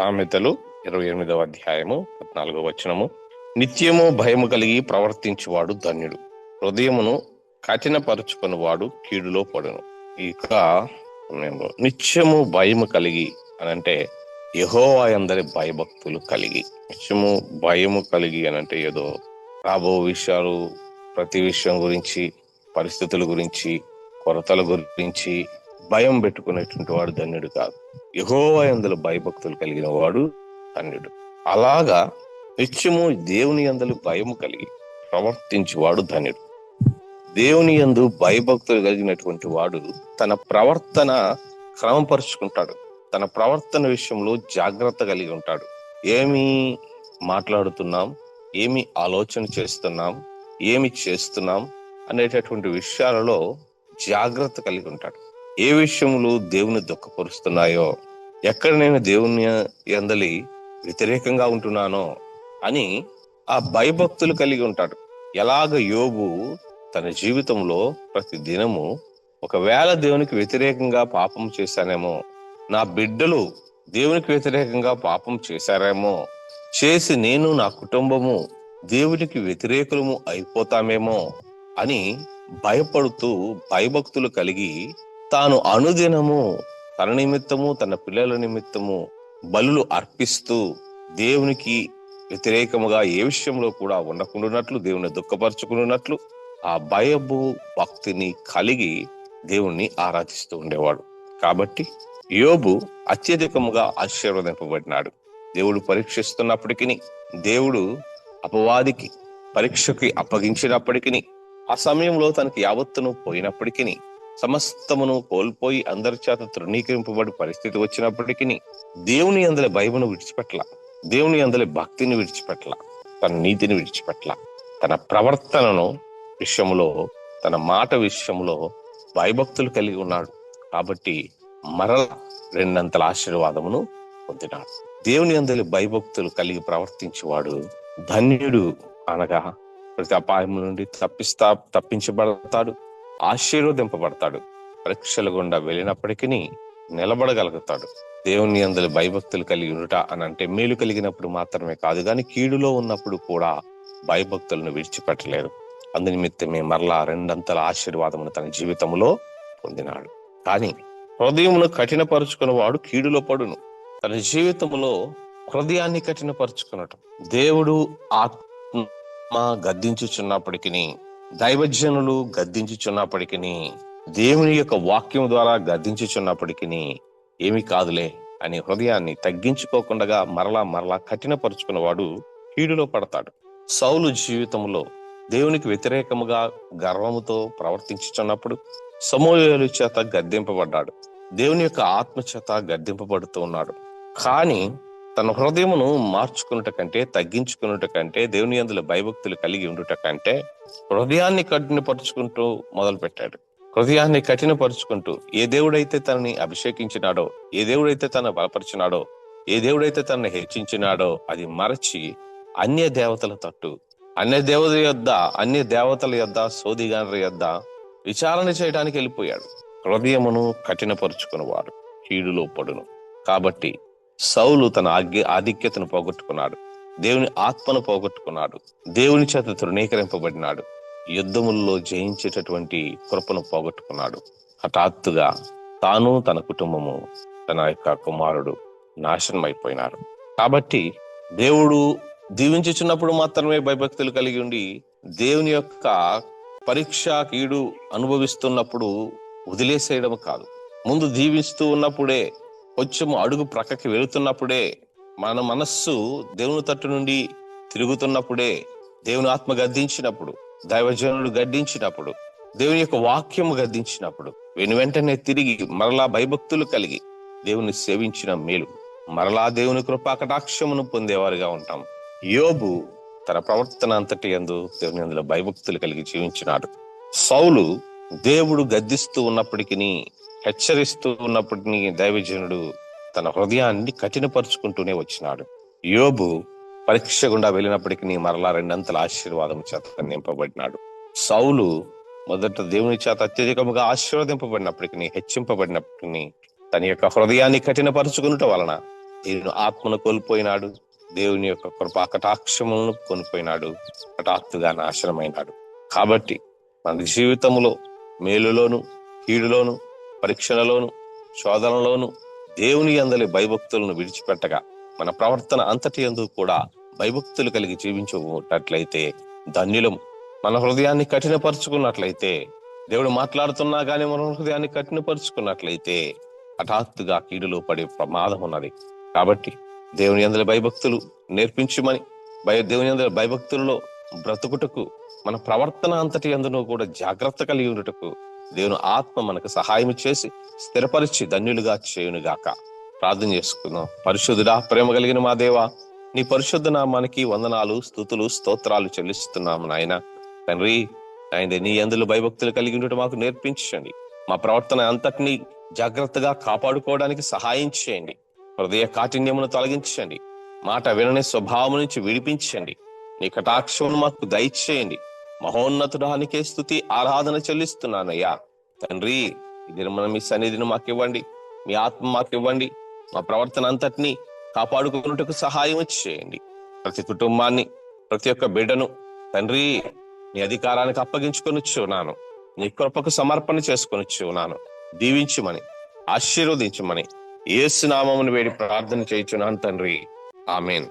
సామెతలు ఇరవై ఎనిమిదవ అధ్యాయము పద్నాలుగో వచనము. నిత్యము భయము కలిగి ప్రవర్తించువాడు ధన్యుడు. హృదయమును కఠినపరుచుకుని వాడు కీడులో పడును. ఇక నిత్యము భయము కలిగి అని అంటే యహోవా అందరి భయభక్తులు కలిగి. నిత్యము భయము కలిగి అని అంటే ఏదో రాబో విషయాలు ప్రతి విషయం గురించి పరిస్థితుల గురించి కొరతల గురించి భయం పెట్టుకునేటువంటి వాడు ధన్యుడు కాదు. యహోవా అందులో భయభక్తులు కలిగిన వాడు ధన్యుడు. అలాగా నిత్యము దేవుని అందలు భయము కలిగి ప్రవర్తించేవాడు ధన్యుడు. దేవుని యందు భయభక్తులు కలిగినటువంటి వాడు తన ప్రవర్తన క్రమపరుచుకుంటాడు. తన ప్రవర్తన విషయంలో జాగ్రత్త కలిగి ఉంటాడు. ఏమి మాట్లాడుతున్నాం ఏమి ఆలోచన చేస్తున్నాం ఏమి చేస్తున్నాం అనేటటువంటి విషయాలలో జాగ్రత్త కలిగి ఉంటాడు. ఏ విషయములు దేవుని దుఃఖపరుస్తున్నాయో ఎక్కడ నేను దేవుని ఎందలి వ్యతిరేకంగా ఉంటున్నానో అని ఆ భయభక్తులు కలిగి ఉంటాడు. ఎలాగ యోగు తన జీవితంలో ప్రతి దినము ఒకవేళ దేవునికి వ్యతిరేకంగా పాపం చేశానేమో నా బిడ్డలు దేవునికి వ్యతిరేకంగా పాపం చేశారేమో చేసి నేను నా కుటుంబము దేవునికి వ్యతిరేకులము అయిపోతామేమో అని భయపడుతూ భయభక్తులు కలిగి తాను అనుదినము తన నిమిత్తము తన పిల్లల నిమిత్తము బలులు అర్పిస్తూ దేవునికి వ్యతిరేకముగా ఏ విషయంలో కూడా ఉండకుండానట్లు దేవుని దుఃఖపరచుకున్నట్లు ఆ భయము భక్తిని కలిగి దేవుణ్ణి ఆరాధిస్తూ ఉండేవాడు. కాబట్టి యోబు అత్యధికముగా ఆశీర్వదింపబడినాడు. దేవుడు పరీక్షిస్తున్నప్పటికీ దేవుడు అపవాదికి పరీక్షకి అప్పగించినప్పటికీ ఆ సమయంలో తనకి యావత్తును పోయినప్పటికీ సమస్తమును కోల్పోయి అందరి చేత తృణీకరింపబడి పరిస్థితి వచ్చినప్పటికీ దేవుని అందరి భయమును విడిచిపెట్ల దేవుని అందరి భక్తిని విడిచిపెట్ల తన నీతిని విడిచిపెట్ల తన ప్రవర్తనను విషయంలో తన మాట విషయంలో భయభక్తులు కలిగి ఉన్నాడు. కాబట్టి మరల రెండంతల ఆశీర్వాదమును పొందినాడు. దేవుని అందరి భయభక్తులు కలిగి ప్రవర్తించేవాడు ధన్యుడు అనగా ప్రతి అపాయం నుండి తప్పిస్తా తప్పించబడతాడు. ఆశీర్వదింపబడతాడు. పరీక్షల గుండా వెళ్ళినప్పటికీ నిలబడగలుగుతాడు. దేవుని అందరి భయభక్తులు కలిగి ఉండుట అని అంటే మేలు కలిగినప్పుడు మాత్రమే కాదు కానీ కీడులో ఉన్నప్పుడు కూడా భయభక్తులను విడిచిపెట్టలేరు అందునిమిత్తమే మరలా రెండంతల ఆశీర్వాదమును తన జీవితంలో పొందినాడు. కానీ హృదయమును కఠినపరుచుకున్న వాడు కీడులో పడును. తన జీవితంలో హృదయాన్ని కఠినపరుచుకున్నటం దేవుడు ఆత్మ గద్దించుచున్నప్పటికీ దైవజనులు గద్దించుచున్నప్పటికీ దేవుని యొక్క వాక్యం ద్వారా గద్దించుచున్నప్పటికీ ఏమి కాదులే అని హృదయాన్ని తగ్గించుకోకుండా మరలా మరలా కఠినపరుచుకున్నవాడు కీడులో పడతాడు. సౌలు జీవితంలో దేవునికి వ్యతిరేకముగా గర్వముతో ప్రవర్తించుచున్నప్పుడు సమూహలు చేత గద్దింపబడ్డాడు. దేవుని యొక్క ఆత్మ చేత గద్దింపబడుతూ ఉన్నాడు. కానీ తన హృదయమును మార్చుకున్నట కంటే తగ్గించుకున్నట కంటే దేవుని అందులో భయభక్తులు కలిగి ఉండుట కంటే హృదయాన్ని కఠినపరుచుకుంటూ మొదలు పెట్టాడు హృదయాన్ని కఠినపరుచుకుంటూ ఏ దేవుడైతే తనని అభిషేకించినాడో ఏ దేవుడైతే తన బలపరిచినాడో ఏ దేవుడైతే తనని హెచ్చించినాడో అది మరచి అన్య దేవతల తట్టు అన్య దేవత యొద్ద అన్య దేవతల యొద్ద సోదిగానుల యొద్ద విచారణ చేయడానికి వెళ్ళిపోయాడు. హృదయమును కఠినపరుచుకున్నవాడు కీడులో పడును. కాబట్టి సౌలు తన ఆజ్ఞ ఆధిక్యతను పోగొట్టుకున్నాడు. దేవుని ఆత్మను పోగొట్టుకున్నాడు. దేవుని చేత తృణీకరింపబడినాడు. యుద్ధముల్లో జయించేటటువంటి కృపను పోగొట్టుకున్నాడు. హఠాత్తుగా తాను తన కుటుంబము తన యొక్క కుమారుడు నాశనం అయిపోయినారు కాబట్టి దేవుడు దీవించుచున్నప్పుడు మాత్రమే భయభక్తులు కలిగి ఉండి దేవుని యొక్క పరీక్ష కీడు అనుభవిస్తున్నప్పుడు వదిలేసేయడం కాదు. ముందు దీవిస్తూ ఉన్నప్పుడే కొంచెం అడుగు ప్రక్కకి వెళుతున్నప్పుడే మన మనస్సు దేవుని తట్టు నుండి తిరుగుతున్నప్పుడే దేవుని ఆత్మ గద్దించినప్పుడు దైవజనుడు గద్దించినప్పుడు దేవుని యొక్క వాక్యము గద్దించినప్పుడు వెను వెంటనే తిరిగి మరలా భయభక్తులు కలిగి దేవుని సేవించిన మేలు. మరలా దేవుని కృపా కటాక్షమును పొందేవారుగా ఉంటాం. యోబు తన ప్రవర్తన అంతటి ఎందు దేవుని అందులో భయభక్తులు కలిగి జీవించినాడు. సౌలు దేవుడు గద్దిస్తూ ఉన్నప్పటికీ హెచ్చరిస్తూ ఉన్నప్పటినీ దైవజనుడు తన హృదయాన్ని కఠినపరుచుకుంటూనే వచ్చినాడు. యోబు పరీక్ష గుండా వెళ్ళినప్పటికీ మరలా రెండంతల ఆశీర్వాదం చేత నింపబడినాడు సౌలు మొదట దేవుని చేత అత్యధికముగా ఆశీర్వదింపబడినప్పటికీ హెచ్చింపబడినప్పటికీ తన యొక్క హృదయాన్ని కఠినపరుచుకునుట వలన దేవుని ఆత్మను కోల్పోయినాడు. దేవుని యొక్క కృపా కటాక్షములను కోల్పోయినాడు. హఠాత్తుగా నాశనమైనాడు. కాబట్టి మన జీవితంలో మేలులోను కీడులోను పరీక్షలలోను శోధనలోను దేవుని అందలి భయభక్తులను విడిచిపెట్టగా మన ప్రవర్తన అంతటి ఎందు కూడా భయభక్తులు కలిగి జీవించుకున్నట్లయితే ధన్యులం. మన హృదయాన్ని కఠినపరుచుకున్నట్లయితే దేవుడు మాట్లాడుతున్నా కానీ మన హృదయాన్ని కఠినపరుచుకున్నట్లయితే హఠాత్తుగా కీడులో పడే ప్రమాదం ఉన్నది. కాబట్టి దేవుని అందరి భయభక్తులు నేర్పించమని భయ దేవుని అందరి భయభక్తుల్లో బ్రతుకుటకు మన ప్రవర్తన అంతటి అందును కూడా జాగ్రత్త కలిగి ఉండటకు దేవుని ఆత్మ మనకు సహాయం చేసి స్థిరపరిచి ధన్యులుగా చేయునుగాక. ప్రార్థన చేసుకుందాం. పరిశుద్ధుడా ప్రేమ కలిగిన మా దేవా నీ పరిశుద్ధ నామానికి వందనాలు స్థుతులు స్తోత్రాలు చెల్లిస్తున్నాము నాయన. తండ్రి ఆయన నీ అందులో భయభక్తులు కలిగి ఉండటం మాకు నేర్పించండి. మా ప్రవర్తన అంతటినీ జాగ్రత్తగా కాపాడుకోవడానికి సహాయం చేయండి. హృదయ కాఠిన్యమును తొలగించండి. మాట వినని స్వభావం నుంచి విడిపించండి. నీ కటాక్షమును మాకు దయచేయండి. మహోన్నతుడానికే స్థుతి ఆరాధన చెల్లిస్తున్నానయ్యా. తండ్రి ఇది మన మీ సన్నిధిని మాకు ఇవ్వండి మీ ఆత్మ మాకు ఇవ్వండి మా ప్రవర్తన అంతటినీ కాపాడుకున్నట్టుకు సహాయం చేయండి. ప్రతి కుటుంబాన్ని ప్రతి ఒక్క బిడ్డను తండ్రి నీ అధికారానికి అప్పగించుకొనిచ్చున్నాను నీ కృపకు సమర్పణ చేసుకొనిచ్చున్నాను దీవించుమని ఆశీర్వదించమని ఏసునామమును వేడి ప్రార్థన చేయించున్నాను తండ్రి. ఆమెన్.